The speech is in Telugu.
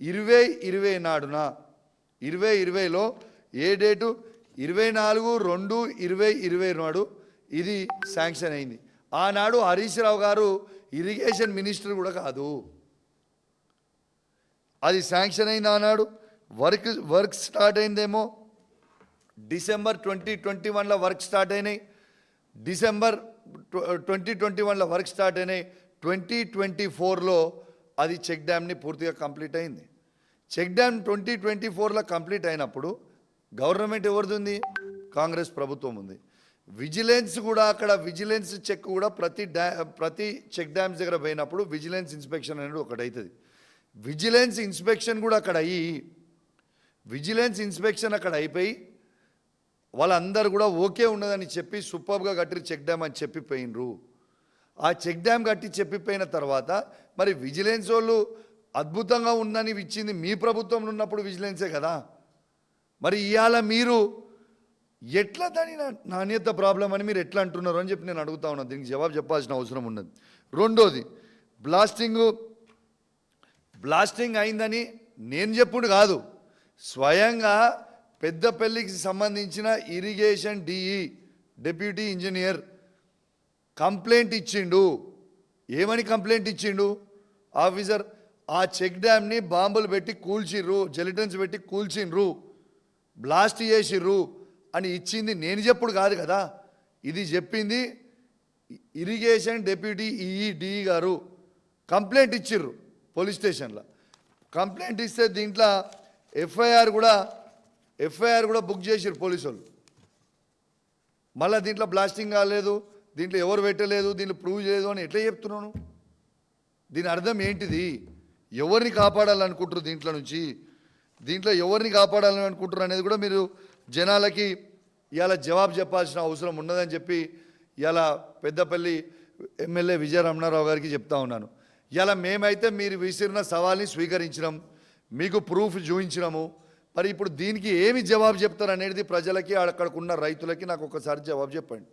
ఇరవై ఇరవై నాడున. ఇరవై ఇరవైలో ఏ డేటు? ఇరవై నాలుగు రెండు ఇరవై ఇరవై నాడు. ఇది శాంక్షన్ అయింది. ఆనాడు హరీష్ రావు గారు ఇరిగేషన్ మినిస్టర్ కూడా కాదు. అది శాంక్షన్ అయింది ఆనాడు. వర్క్ వర్క్ స్టార్ట్ అయిందేమో. డిసెంబర్ ట్వంటీ ట్వంటీ వన్లో వర్క్ స్టార్ట్ అయినాయి. డిసెంబర్ ట్వంటీ ట్వంటీ వన్లో వర్క్ స్టార్ట్ అయినాయి. ట్వంటీ ట్వంటీ ఫోర్లో అది చెక్ డ్యామ్ని పూర్తిగా కంప్లీట్ అయింది. చెక్ డ్యామ్ ట్వంటీ ట్వంటీ ఫోర్లో కంప్లీట్ అయినప్పుడు గవర్నమెంట్ ఎవరిది కాంగ్రెస్ ప్రభుత్వం ఉంది. విజిలెన్స్ కూడా అక్కడ విజిలెన్స్ చెక్ కూడా ప్రతి డ్యా ప్రతి చెక్ డ్యామ్స్ దగ్గర పోయినప్పుడు విజిలెన్స్ ఇన్స్పెక్షన్ అనేది ఒకటి అవుతుంది విజిలెన్స్ ఇన్స్పెక్షన్ కూడా అక్కడ అయ్యి విజిలెన్స్ ఇన్స్పెక్షన్ అక్కడ అయిపోయి వాళ్ళందరూ కూడా ఓకే ఉన్నదని చెప్పి సూపర్గా కట్టి చెక్ డ్యామ్ అని చెప్పిపోయినరు. ఆ చెక్ డ్యామ్ కట్టి చెప్పిపోయిన తర్వాత మరి విజిలెన్స్ వాళ్ళు అద్భుతంగా ఉందని ఇచ్చింది మీ ప్రభుత్వంలో ఉన్నప్పుడు విజిలెన్సే కదా. మరి ఇవాళ మీరు ఎట్లా దాని నాణ్యత ప్రాబ్లం అని మీరు ఎట్లా అంటున్నారు అని చెప్పి నేను అడుగుతా ఉన్నాను దీనికి జవాబు చెప్పాల్సిన అవసరం ఉన్నది. రెండోది బ్లాస్టింగ్ బ్లాస్టింగ్ అయిందని నేను చెప్పుడు కాదు. స్వయంగా పెద్దపల్లికి సంబంధించిన irrigation DE deputy engineer complaint ఇచ్చిండు. ఏమని కంప్లైంట్ ఇచ్చిండు? ఆఫీసర్ ఆ చెక్ డ్యామ్ని బాంబులు పెట్టి కూల్చిర్రు జెలిటన్స్ పెట్టి కూల్చిండ్రు బ్లాస్ట్ చేసిర్రు అని ఇచ్చింది నేను చెప్పుడు కాదు కదా. ఇది చెప్పింది ఇరిగేషన్ డెప్యూటీ ఈఈడిఈ గారు. కంప్లైంట్ ఇచ్చిర్రు పోలీస్ స్టేషన్లో. కంప్లైంట్ ఇస్తే దీంట్లో ఎఫ్ఐఆర్ కూడా ఎఫ్ఐఆర్ కూడా బుక్ చేసిర్రు పోలీసు వాళ్ళు మళ్ళీ దీంట్లో బ్లాస్టింగ్ కాలేదు దీంట్లో ఎవరు పెట్టలేదు దీంట్లో ప్రూవ్ చేయలేదు అని ఎట్లా చెప్తున్నాను దీని అర్థం ఏంటిది? ఎవరిని కాపాడాలనుకుంటారు దీంట్లో నుంచి? దీంట్లో ఎవరిని కాపాడాలని అనుకుంటారు అనేది కూడా మీరు జనాలకి ఇలా జవాబు చెప్పాల్సిన అవసరం ఉన్నదని చెప్పి ఇలా పెద్దపల్లి ఎమ్మెల్యే విజయ రమణారావు గారికి చెప్తా ఉన్నాను. ఇలా మేమైతే మీరు విసిరిన సవాల్ని స్వీకరించినాం మీకు ప్రూఫ్ చూపించినాము. మరి ఇప్పుడు దీనికి ఏమి జవాబు చెప్తారు అనేది ప్రజలకి అక్కడికున్న రైతులకి నాకు ఒకసారి జవాబు చెప్పండి.